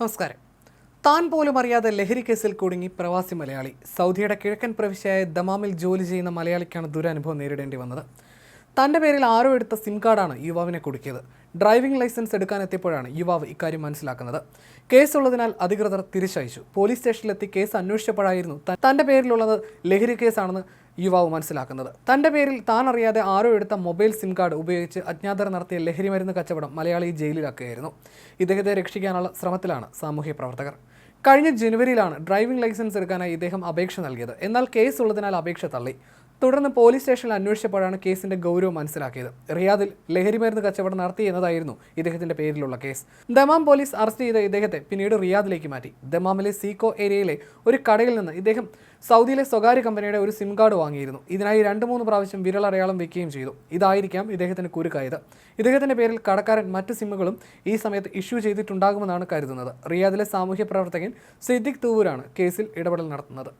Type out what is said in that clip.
നമസ്കാരം. താൻ പോലും അറിയാതെ ലഹരി കേസിൽ കുടുങ്ങി പ്രവാസി മലയാളി. സൗദിയുടെ കിഴക്കൻ പ്രവിശ്യയായ ദമാമിൽ ജോലി ചെയ്യുന്ന മലയാളിക്കാണ് ദുരനുഭവം നേരിടേണ്ടി വന്നത്. തന്റെ പേരിൽ ആരോ എടുത്ത സിം കാർഡാണ് യുവാവിനെ കുടുക്കിയത്. ഡ്രൈവിംഗ് ലൈസൻസ് എടുക്കാൻ എത്തിയപ്പോഴാണ് യുവാവ് ഇക്കാര്യം മനസ്സിലാക്കുന്നത്. കേസുള്ളതിനാൽ അധികൃതർ തിരിച്ചയച്ചു. പോലീസ് സ്റ്റേഷനിലെത്തി കേസ് അന്വേഷിച്ചപ്പോഴായിരുന്നു തന്റെ പേരിലുള്ളത് ലഹരി കേസാണെന്ന് യുവാവ് മനസ്സിലാക്കുന്നത്. തന്റെ പേരിൽ താൻ അറിയാതെ ആരോ എടുത്ത മൊബൈൽ സിം കാർഡ് ഉപയോഗിച്ച് അജ്ഞാതർ നടത്തിയ ലഹരി മരുന്ന് കച്ചവടം മലയാളി ജയിലിലാക്കുകയായിരുന്നു. ഇദ്ദേഹത്തെ രക്ഷിക്കാനുള്ള ശ്രമത്തിലാണ് സാമൂഹ്യ പ്രവർത്തകർ. കഴിഞ്ഞ ജനുവരിയിലാണ് ഡ്രൈവിംഗ് ലൈസൻസ് എടുക്കാനായി ഇദ്ദേഹം അപേക്ഷ നൽകിയത്. എന്നാൽ കേസ് ഉള്ളതിനാൽ അപേക്ഷ തള്ളി. തുടർന്ന് പോലീസ് സ്റ്റേഷനിൽ അന്വേഷിച്ചപ്പോഴാണ് കേസിന്റെ ഗൗരവം മനസ്സിലാക്കിയത്. റിയാദിൽ ലഹരി മരുന്ന് കച്ചവടം നടത്തി എന്നതായിരുന്നു ഇദ്ദേഹത്തിന്റെ പേരിലുള്ള കേസ്. ദമാം പോലീസ് അറസ്റ്റ് ചെയ്ത ഇദ്ദേഹത്തെ പിന്നീട് റിയാദിലേക്ക് മാറ്റി. ദമാമിലെ സീക്കോ ഏരിയയിലെ ഒരു കടയിൽ നിന്ന് ഇദ്ദേഹം സൗദിയിലെ സ്വകാര്യ കമ്പനിയുടെ ഒരു സിം കാർഡ് വാങ്ങിയിരുന്നു. ഇതിനായി രണ്ട് മൂന്ന് പ്രാവശ്യം വിരലടയാളം വെക്കുകയും ചെയ്തു. ഇതായിരിക്കാം ഇദ്ദേഹത്തിന് കുരുക്കായത്. ഇദ്ദേഹത്തിന്റെ പേരിൽ കടക്കാരൻ മറ്റ് സിമ്മുകളും ഈ സമയത്ത് ഇഷ്യൂ ചെയ്തിട്ടുണ്ടാകുമെന്നാണ് കരുതുന്നത്. റിയാദിലെ സാമൂഹ്യ പ്രവർത്തകൻ സിദ്ദിഖ് തൂവൂരാണ് കേസിൽ ഇടപെടൽ നടത്തുന്നത്.